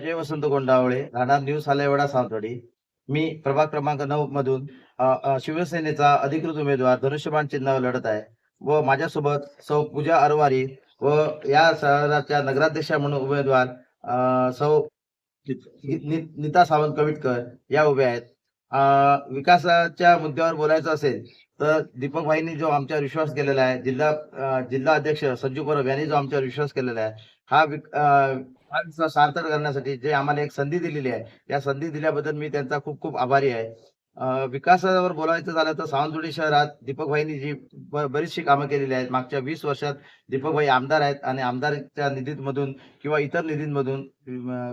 जय वसंत गोंडावळे राहणार न्यू सालेवाडा सावंतवाडी मी प्रभाग क्रमांक नऊ मधून शिवसेनेचा अधिकृत उमेदवार धनुष्यबाण चिन्हावर लढत आहे. व माझ्यासोबत सौ पूजा अरवारी व या शहराच्या नगराध्यक्षा म्हणून उमेदवार सौ नीता सावंत कविटकर या उभ्या आहेत. विकासाच्या मुद्द्यावर बोलायचं असेल तर दीपक भाईंनी जो आमच्यावर विश्वास केलेला आहे जिल्हा जिल्हा अध्यक्ष संजू परब यांनी जो आमच्यावर विश्वास केलेला आहे हा विक- सार्थक करण्यासाठी जे आम्हाला एक संधी दिलेली आहे या संधी दिल्याबद्दल मी त्यांचा खूप खूप आभारी आहे. विकासावर बोलायचं झालं तर सावंतवाडी शहरात दीपकभाईंनी जी बरीचशी कामं केलेली आहेत. मागच्या वीस वर्षात दीपकभाई आमदार आहेत आणि आमदारच्या निधीमधून किंवा इतर निधींमधून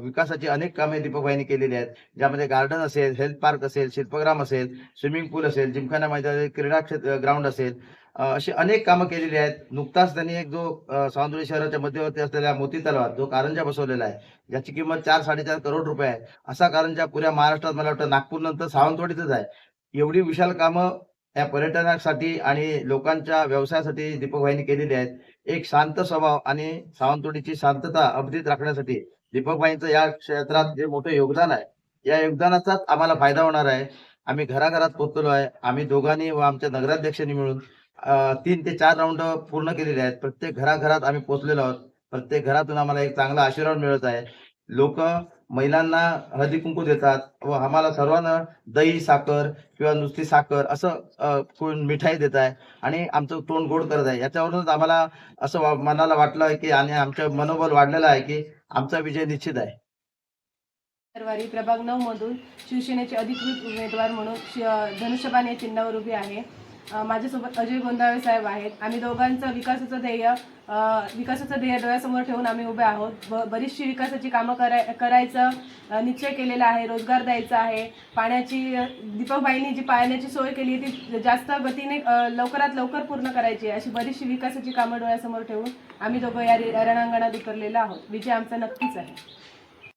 विकासाची अनेक कामे दीपकबाईंनी केलेली आहेत. ज्यामध्ये गार्डन असेल हेल्थ पार्क असेल शिल्पग्राम असेल स्विमिंग पूल असेल जिमखाना मैदान क्रीडा क्षेत्र ग्राउंड असेल. अशी अनेक कामं केलेली आहेत. नुकताच त्यांनी एक जो सावंतवाडी शहराच्या मध्यवर्ती असलेला मोती तलावात जो कारंजा बसवलेला आहे ज्याची किंमत चार साडेचार करोड रुपये आहे. असा कारंजा पुऱ्या महाराष्ट्रात मला वाटतं नागपूर नंतर सावंतवाडीतच आहे. एवढी विशाल कामं या पर्यटनासाठी आणि लोकांच्या व्यवसायासाठी दीपक केलेली आहेत. एक शांत स्वभाव आणि सावंतवाडीची शांतता अबधित राखण्यासाठी दीपकबाईंचं या क्षेत्रात जे मोठं योगदान आहे या योगदानाचाच आम्हाला फायदा होणार आहे. आम्ही घराघरात पोहोचलो आहे. आम्ही दोघांनी व आमच्या नगराध्यक्षांनी मिळून तीन ते चार राऊंड पूर्ण केलेले आहेत. प्रत्येक घराघरात आम्ही पोहोचलेलो आहोत. प्रत्येक घरातून आम्हाला एक चांगला आशीर्वाद मिळत आहे. लोक महिलांना हळदी कुंकू देतात व आम्हाला सर्वांना दही साखर किंवा नुसती साखर असं कोण मिठाई देत आहे आणि आमचं तोंड गोड करत आहे. याच्यावरूनच आम्हाला असं मनाला वाटलं की आणि आमचं मनोबल वाढलेलं आहे की आमचा विजय निश्चित आहे. शनिवारी प्रभाग नऊ मधून शिवसेनेचे अधिकृत उमेदवार म्हणून धनुष्यबाण या चिन्हावर उभी आहे. माझ्यासोबत अजय गोंदाळे साहेब आहेत. आम्ही दोघांचं विकासाचं ध्येय विकासाचं ध्येय डोळ्यासमोर ठेवून आम्ही उभे आहोत. ब बरीचशी विकासाची कामं कराय करायचं निश्चय केलेला आहे रोजगार द्यायचा आहे. पाण्याची दीपकबाईंनी जी पाण्याची सोय केली आहे ती जास्त गतीने लवकरात लवकर पूर्ण करायची अशी बरीचशी विकासाची कामं डोळ्यासमोर ठेवून आम्ही दोघं या रणांगणात उतरलेलो आहोत. विजय आमचा नक्कीच आहे.